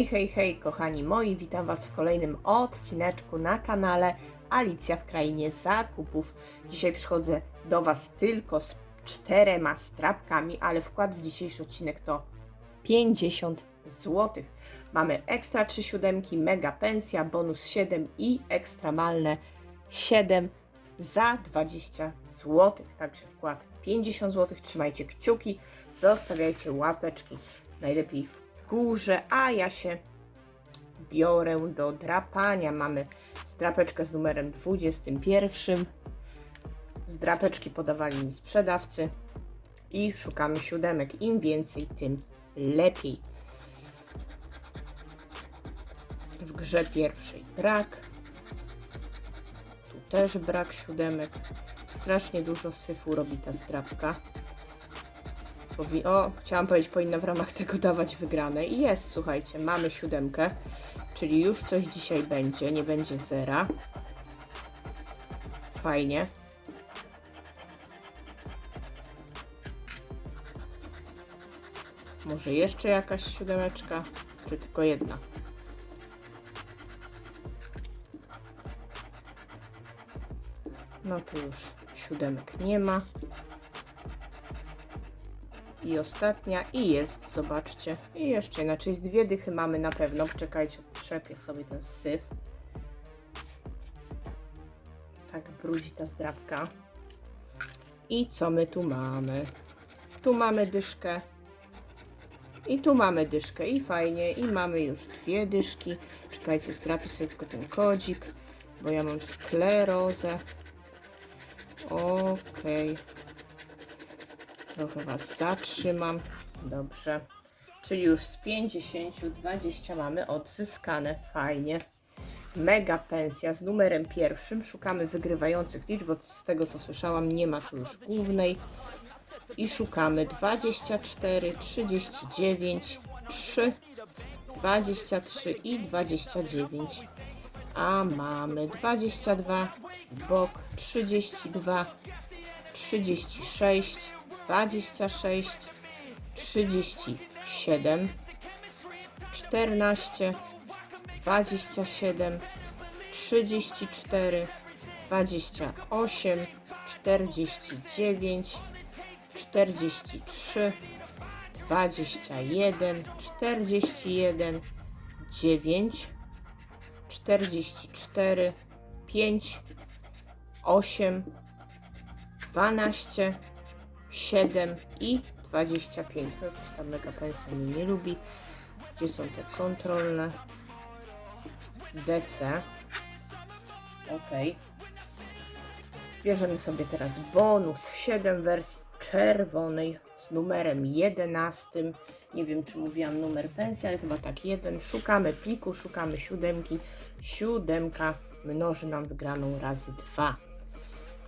Hej, hej, hej, kochani moi, witam Was w kolejnym odcineczku na kanale Alicja w Krainie Zakupów. Dzisiaj przychodzę do Was tylko z czterema strapkami, ale wkład w dzisiejszy odcinek to 50 zł. Mamy ekstra 3 siódemki, mega pensja, bonus 7 i ekstremalne 7 za 20 zł. Także wkład 50 zł. Trzymajcie kciuki, zostawiajcie łapeczki. Najlepiej w górze, a ja się biorę do drapania. Mamy strapeczkę z numerem 21. Z drapeczki podawali mi sprzedawcy i szukamy siódemek. Im więcej, tym lepiej. W grze pierwszej brak. Tu też brak siódemek. Strasznie dużo syfu robi ta zdrapka. Powi- o, chciałam powiedzieć, powinna w ramach tego dawać wygrane. I jest, słuchajcie, mamy siódemkę, czyli już coś dzisiaj będzie, nie będzie zera. Fajnie. Może jeszcze jakaś siódemeczka, czy tylko jedna? No tu już siódemek nie ma. I ostatnia i jest, zobaczcie. I jeszcze inaczej, z dwie dychy mamy na pewno. Czekajcie, trzepię sobie ten syf. Tak brudzi ta zdrabka. I co my tu mamy? Tu mamy dyszkę. I tu mamy dyszkę. I fajnie. I mamy już dwie dyszki. Czekajcie, zdrapię sobie tylko ten kodzik, bo ja mam sklerozę. Okej. Trochę Was zatrzymam. Dobrze. Czyli już z 50, 20 mamy odzyskane. Fajnie. Mega pensja z numerem pierwszym. Szukamy wygrywających liczb, bo z tego co słyszałam nie ma tu już głównej. I szukamy 24, 39, 3, 23 i 29. A mamy 22, bok 32, 36, 26, 37, 14, 27, 34, 28, 49, 43, 21, 41, 9, 44, 5, 8, 12, 7 i 25. No coś tam mega pensja mnie nie lubi. Gdzie są te kontrolne? DC. Ok. Bierzemy sobie teraz bonus 7 wersji czerwonej z numerem 11. Nie wiem, czy mówiłam numer pensji, ale chyba tak, jeden. Szukamy pliku, szukamy siódemki. Siódemka mnoży nam wygraną razy dwa.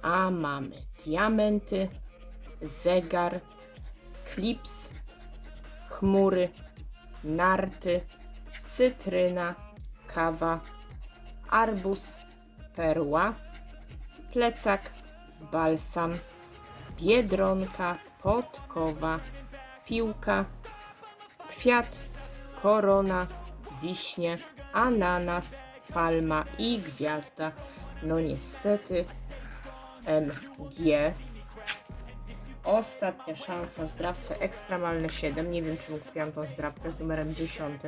A mamy diamenty, zegar, klips, chmury, narty, cytryna, kawa, arbuz, perła, plecak, balsam, biedronka, podkowa, piłka, kwiat, korona, wiśnie, ananas, palma i gwiazda. No niestety MG. Ostatnia szansa, zdrawca ekstremalne 7. Nie wiem, czemu kupiłam tą zdrabkę z numerem 10,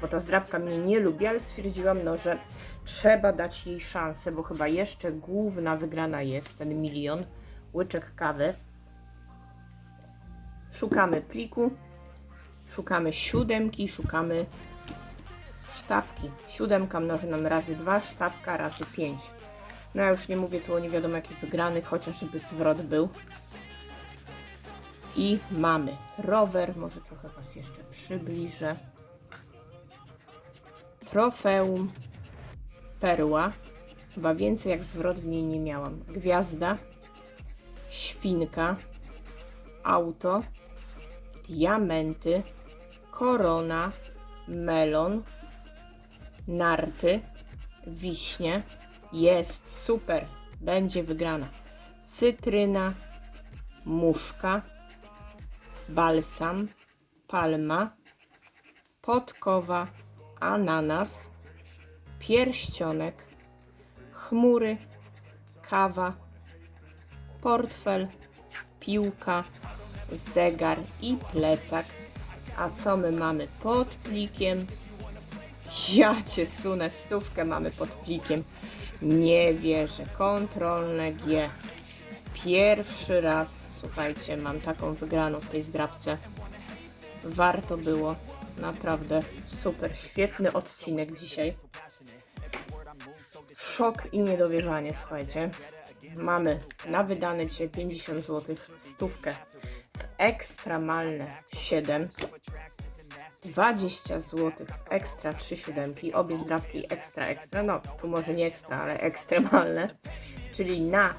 bo ta zdrabka mnie nie lubi, ale stwierdziłam, no, że trzeba dać jej szansę, bo chyba jeszcze główna wygrana jest ten milion. Łyczek kawy. Szukamy pliku, szukamy siódemki, szukamy sztabki. Siódemka mnoży nam razy 2, sztabka razy 5. No ja już nie mówię tu o nie wiadomo jakich wygranych, chociaż żeby zwrot był. I mamy rower, może trochę Was jeszcze przybliżę. Trofeum, perła, chyba więcej jak zwrot w niej nie miałam. Gwiazda, świnka, auto, diamenty, korona, melon, narty, wiśnie. Jest, super, będzie wygrana. Cytryna, muszka, balsam, palma, podkowa, ananas, pierścionek, chmury, kawa, portfel, piłka, zegar i plecak. A co my mamy pod plikiem? Ja cię sunę, stówkę mamy pod plikiem. Nie wierzę. Kontrolne G. Pierwszy raz, słuchajcie, mam taką wygraną w tej zdrabce. Warto było. Naprawdę super, świetny odcinek dzisiaj. Szok i niedowierzanie, słuchajcie. Mamy na wydane dzisiaj 50 zł, stówkę w ekstremalne 7, 20 zł w ekstra 3 siódemki, obie zdrabki ekstra, ekstra, no tu może nie ekstra, ale ekstremalne, czyli na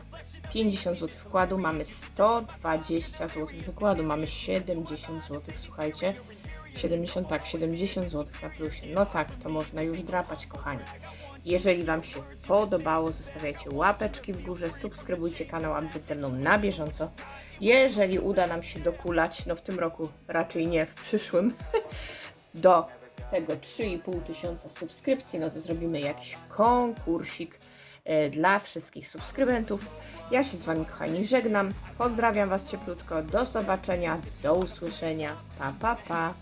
50 zł wkładu mamy 120 zł wykładu, mamy 70 zł, słuchajcie. 70, tak, 70 zł na plusie. No tak, to można już drapać, kochani. Jeżeli Wam się podobało, zostawiajcie łapeczki w górze, subskrybujcie kanał, aby być ze mną na bieżąco. Jeżeli uda nam się dokulać, no w tym roku raczej nie, w przyszłym, do tego 3,5 tysiąca subskrypcji, no to zrobimy jakiś konkursik dla wszystkich subskrybentów. Ja się z Wami, kochani, żegnam. Pozdrawiam Was cieplutko. Do zobaczenia, do usłyszenia. Pa, pa, pa.